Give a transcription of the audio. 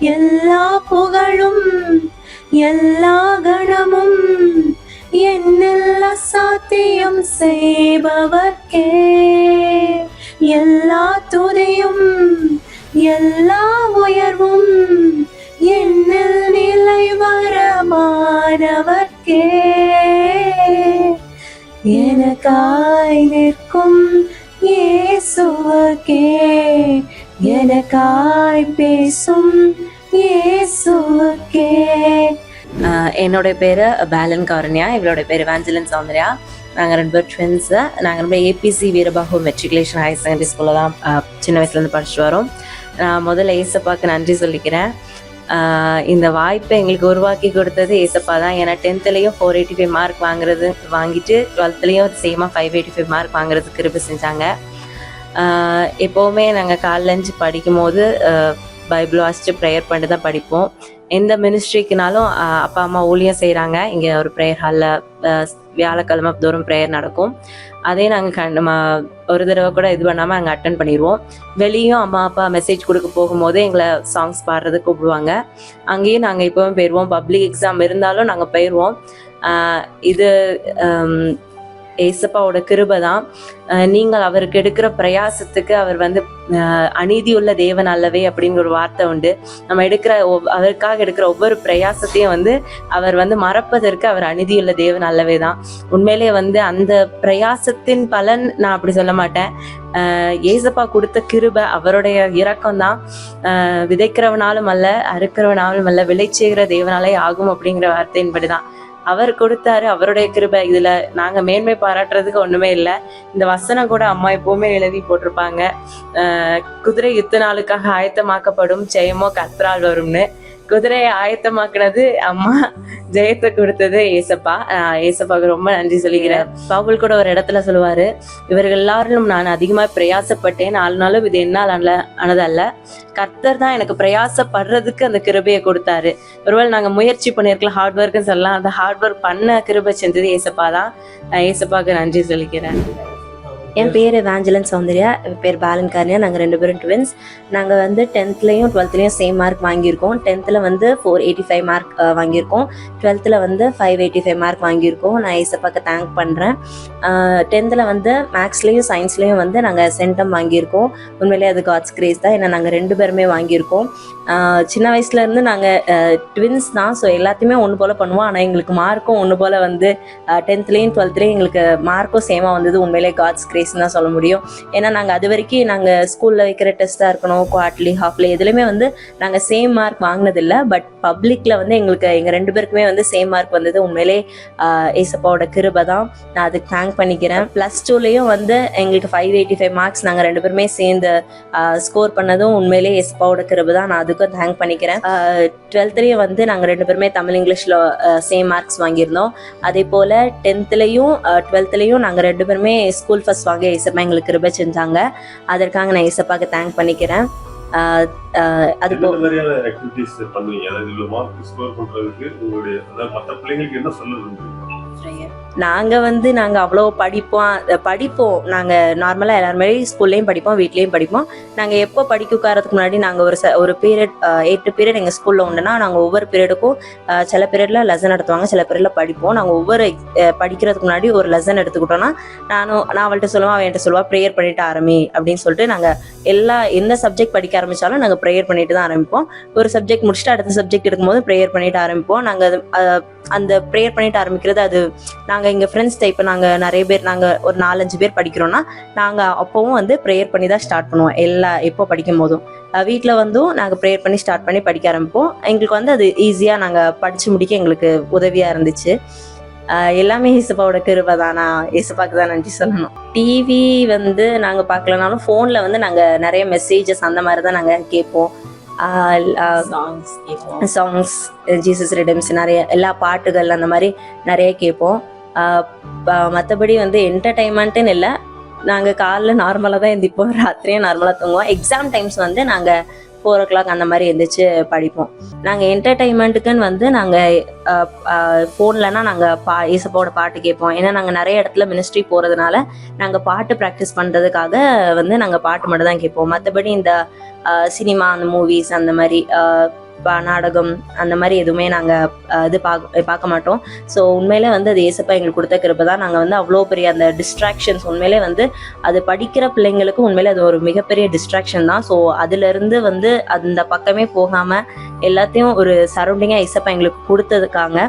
எல்லா புகழும் எல்லா கணமும் என்னில் சாத்தியம் செய்பவர்க்கே. எல்லா துதியும் எல்லா உயர்வும் என்னில் நிலை வரமானவர்க்கே எனக்காய் நிற்கும் இயேசுவுக்கே. எனக்காய் பேசும் இயேசுவுக்கே என்னோட பேர் பேலன் கௌரண்யா இவளோட பேர் வேஞ்சலன் சௌந்தர்யா. நாங்கள் ரெண்டு பேர் ட்வின்ஸு நாங்கள் ரெண்டு ABC Veerabahu matriculation higher secondary ஸ்கூலில் தான் சின்ன வயசுலேருந்து படிச்சுட்டு வரோம். நான் முதல்ல ஏசப்பாக்கு நன்றி சொல்லிக்கிறேன். இந்த வாய்ப்பை எங்களுக்கு உருவாக்கி கொடுத்தது ஏசப்பா தான். ஏன்னா டென்த்துலேயும் ஃபோர் எயிட்டி ஃபைவ் மார்க் வாங்குறது வாங்கிட்டு டுவெல்த்துலேயும் சேமாக ஃபைவ் எயிட்டி ஃபைவ் மார்க் வாங்குறதுக்கு கிருப செஞ்சாங்க. எப்போவுமே நாங்கள் காலேஜ் படிக்கும் போது பைபிள் வாசித்து ப்ரேயர் பண்ணிட்டு தான் படிப்போம். எந்த மினிஸ்ட்ரிக்குனாலும் அப்பா அம்மா ஊழியம் செய்கிறாங்க இங்கே ஒரு ப்ரேயர் ஹாலில் வியாழக்கிழமை தோறும் ப்ரேயர் நடக்கும். அதே நாங்கள் கண் நம்ம ஒரு தடவை கூட இது பண்ணாமல் அங்கே அட்டன் பண்ணிடுவோம். வெளியும் அம்மா அப்பா மெசேஜ் கொடுக்க போகும்போது எங்களை சாங்ஸ் பாடுறது கூப்பிடுவாங்க. அங்கேயும் நாங்கள் இப்போவும் போயிடுவோம் பப்ளிக் எக்ஸாம் இருந்தாலும் நாங்கள் போயிடுவோம் இது ஏசப்பாவோட கிருபை தான் ஆஹ் நீங்கள் அவருக்கு எடுக்கிற பிரயாசத்துக்கு அவர் வந்து அநீதி அநீதியுள்ள தேவன் அல்லவே அப்படிங்கிற ஒரு வார்த்தை உண்டு. நம்ம எடுக்கிற அவருக்காக எடுக்கிற ஒவ்வொரு பிரயாசத்தையும் வந்து அவர் வந்து மறப்பதற்கு அவர் அநீதியுள்ள தேவன் அல்லவே தான் உண்மையிலேயே வந்து அந்த பிரயாசத்தின் பலன் நான் அப்படி சொல்ல மாட்டேன். ஆஹ் ஏசப்பா கொடுத்த கிருபை அவருடைய இரக்கம் தான் விதைக்கிறவனாலும் அல்ல அறுக்கிறவனாலும் அல்ல விளைச்சேகிற தேவனாலே ஆகும் அப்படிங்கிற வார்த்தையின்படிதான். அவர் கொடுத்தாரு அவருடைய கிருபை. இதுல நாங்க மேன்மை பாராட்டுறதுக்கு ஒண்ணுமே இல்லை. இந்த வசனம் கூட அம்மா எப்பவுமே எழுதி போட்டிருப்பாங்க. குதிரை யுத்த நாளுக்காக ஆயத்தமாக்கப்படும் ஜெயமோ கத்ரால் வரும்னு. குதிரையை ஆயத்தமாக்குனது அம்மா ஜெயத்தை கொடுத்தது ஏசப்பா. ஏசப்பாவுக்கு ரொம்ப நன்றி சொல்லிக்கிறேன். பவுல் கூட ஒரு இடத்துல சொல்லுவாரு இவர்கள் எல்லாரும் நான் அதிகமா பிரயாசப்பட்டேன். நாலு நாளும் இது என்னால் அல்ல ஆனதல்ல கர்த்தர் தான் எனக்கு பிரயாசப்படுறதுக்கு அந்த கிருபையை கொடுத்தாரு. ஒருவேளை நாங்க முயற்சி பண்ணியிருக்கலாம் ஹார்ட் ஒர்க்னு சொல்லலாம். அந்த ஹார்ட் ஒர்க் பண்ண கிருபை செஞ்சது ஏசப்பா தான். நான் ஏசப்பாவுக்கு நன்றி சொல்லிக்கிறேன். என் பேர் வேஞ்சலன் சௌந்தர்யா என் பேர் பாலன் கார்னியா நாங்கள் ரெண்டு பேரும் ட்வின்ஸ் நாங்கள் வந்து டென்த்லேயும் டுவெல்த்லேயும் சேம் மார்க் வாங்கியிருக்கோம். டென்த்தில் வந்து ஃபோர் எயிட்டி ஃபைவ் மார்க் வாங்கியிருக்கோம். டுவெல்த்தில் வந்து ஃபைவ் எயிட்டி ஃபைவ் மார்க் வாங்கியிருக்கோம். நான் ஏசப்பாக்கு தேங்க் பண்ணுறேன் டென்த்தில் வந்து மேக்ஸ்லேயும் சயின்ஸ்லேயும் வந்து நாங்கள் சென்டம் வாங்கியிருக்கோம். உண்மையிலேயே அது காட்ஸ் கிரேஸ் தான். ஏன்னா நாங்கள் ரெண்டு பேருமே வாங்கியிருக்கோம். சின்ன வயசுலேருந்து நாங்கள் ட்வின்ஸ் தான். ஸோ எல்லாத்தையுமே ஒன்று போல் பண்ணுவோம். ஆனால் எங்களுக்கு மார்க்கும் ஒன்று போல் வந்து டென்த்லேயும் டுவெல்த்லேயும் எங்களுக்கு மார்க்கும் சேமாக வந்தது. உண்மையிலே காட்ஸ் கிரேஸ்னு தான் சொல்ல முடியும். ஏன்னா நாங்கள் அது வரைக்கும் நாங்கள் ஸ்கூலில் வைக்கிற டெஸ்ட்டாக இருக்கணும் குவார்ட்லி ஹாஃப்லி எதுலையுமே வந்து நாங்கள் சேம் மார்க் வாங்கினதில்லை. பட் பப்ளிக்கில் வந்து எங்களுக்கு எங்கள் ரெண்டு பேருக்குமே வந்து சேம் மார்க் வந்தது. உண்மையிலே ஏசப்பாவோட கிருபை தான். நான் அதுக்கு தேங்க் பண்ணிக்கிறேன். ப்ளஸ் டூலேயும் வந்து எங்களுக்கு ஃபைவ் எயிட்டி ஃபைவ் மார்க்ஸ் நாங்கள் ரெண்டு பேருமே சேர்ந்து ஸ்கோர் பண்ணதும் உண்மையிலே எஸ்பாவோட கிருபை தான். நான் அதுக்கும் தேங்க் பண்ணிக்கிறேன். டுவெல்த்லேயும் வந்து நாங்கள் ரெண்டு பேருமே தமிழ் இங்கிலீஷில் சேம் மார்க்ஸ் வாங்கியிருந்தோம். அதே போல் டென்த்லேயும் டுவெல்த்லேயும் நாங்கள் ரெண்டு பேருமே ஸ்கூல் ஃபஸ்ட் வாங்க ஏசப்பா எங்களுக்கு கிருபை செஞ்சாங்க. அதற்காக நான் ஏசப்பாக்கு தேங்க் பண்ணிக்கிறேன். ஆஹ் ஆஹ் அது போ என்ன ஆக்டிவிட்டிஸ் பண்ணுவீங்க? அதாவது மார்க் ஸ்கோர் பண்றதுக்கு உங்களுடைய அதாவது மற்ற பிள்ளைங்களுக்கு என்ன சொல்ல நாங்கள் வந்து நாங்கள் அவ்வளோ படிப்போம். படிப்போம். நாங்கள் நார்மலாக எல்லாருமே ஸ்கூல்லையும் படிப்போம் வீட்லேயும் படிப்போம். நாங்கள் எப்போ படிக்க உட்காரத்துக்கு முன்னாடி நாங்கள் ஒரு ச ஒரு பீரியட் எட்டு பீரியட் எங்கள் ஸ்கூலில் உண்டுன்னா நாங்கள் ஒவ்வொரு பீரியடுக்கும் சில பீரியடில் லெசன் நடத்துவாங்க சில பீரியடில் படிப்போம். நாங்கள் ஒவ்வொரு படிக்கிறதுக்கு முன்னாடி ஒரு லெசன் எடுத்துக்கிட்டோம்னா நானும் நான் அவள்கிட்ட சொல்லுவேன் அவன் என்கிட்ட சொல்லுவா ப்ரேயர் பண்ணிட்டு ஆரம்பி அப்படின்னு சொல்லிட்டு நாங்கள் எல்லா எந்த சப்ஜெக்ட் படிக்க ஆரம்பிச்சாலும் நாங்கள் ப்ரேயர் பண்ணிட்டு தான் ஆரம்பிப்போம். ஒரு சப்ஜெக்ட் முடிச்சுட்டு அடுத்த சப்ஜெக்ட் எடுக்கும்போது ப்ரேயர் பண்ணிட்டு ஆரம்பிப்போம். நாங்கள் அந்த ப்ரேயர் பண்ணிட்டு ஆரம்பிக்கிறது அது நாங்கள் எங்கள் ஃப்ரெண்ட்ஸ் இப்போ நாங்கள் நிறைய பேர் நாங்கள் ஒரு நாலஞ்சு பேர் படிக்கிறோன்னா நாங்கள் அப்போவும் வந்து ப்ரேயர் பண்ணி தான் ஸ்டார்ட் பண்ணுவோம். எல்லா எப்போ படிக்கும் போதும். வீட்டில் வந்தும் நாங்கள் ப்ரேயர் பண்ணி ஸ்டார்ட் பண்ணி படிக்க ஆரம்பிப்போம். எங்களுக்கு வந்து அது ஈஸியாக நாங்கள் படித்து முடிக்க எங்களுக்கு உதவியாக இருந்துச்சு. எல்லாமே இசப்பாவோட கிருபை தான். நான் இசப்பாக்கு தான் நன்றி சொல்லணும். டிவி வந்து நாங்கள் பார்க்கலனாலும் ஃபோனில் வந்து நாங்கள் நிறைய மெசேஜஸ் அந்த மாதிரி தான் நாங்கள் கேட்போம். சாங்ஸ் ஜீசஸ் ரிடம்ஸ் நிறைய எல்லா பாட்டுகள் அந்த மாதிரி நிறைய கேட்போம். மற்றபடி வந்து என்டர்டைன்மெண்ட்டுன்னு இல்லை. நாங்கள் காலைல நார்மலாக தான் எந்திப்போம் ராத்திரியும் நார்மலாக தூங்குவோம். எக்ஸாம் டைம்ஸ் வந்து நாங்கள் ஃபோர் ஓ கிளாக் அந்த மாதிரி எழுந்திரிச்சு படிப்போம். நாங்கள் என்டர்டைன்மெண்ட்டுக்குன்னு வந்து நாங்கள் ஃபோன்லனா நாங்கள் பா இசப்பாவோட பாட்டு கேட்போம். ஏன்னா நாங்கள் நிறைய இடத்துல மினிஸ்ட்ரி போகிறதுனால நாங்கள் பாட்டு ப்ராக்டிஸ் பண்ணுறதுக்காக வந்து நாங்கள் பாட்டு மட்டும் தான் கேட்போம். மற்றபடி இந்த சினிமா அந்த மூவிஸ் அந்த மாதிரி நாடகம் அந்த மாதிரி எதுவுமே நாங்கள் இது பார்க்க பார்க்க மாட்டோம். ஸோ உண்மையிலே வந்து அது ஏசப்பா எங்களுக்கு கொடுத்த கிருப்பை தான். நாங்கள் வந்து அவ்வளோ பெரிய அந்த டிஸ்ட்ராக்ஷன்ஸ் உண்மையிலே வந்து அது படிக்கிற பிள்ளைங்களுக்கு உண்மையிலே அது ஒரு மிகப்பெரிய டிஸ்ட்ராக்ஷன் தான். ஸோ அதுலேருந்து வந்து அந்த பக்கமே போகாமல் எல்லாத்தையும் ஒரு சரௌண்டிங்காக ஏசப்பா எங்களுக்கு கொடுத்ததுக்காங்க.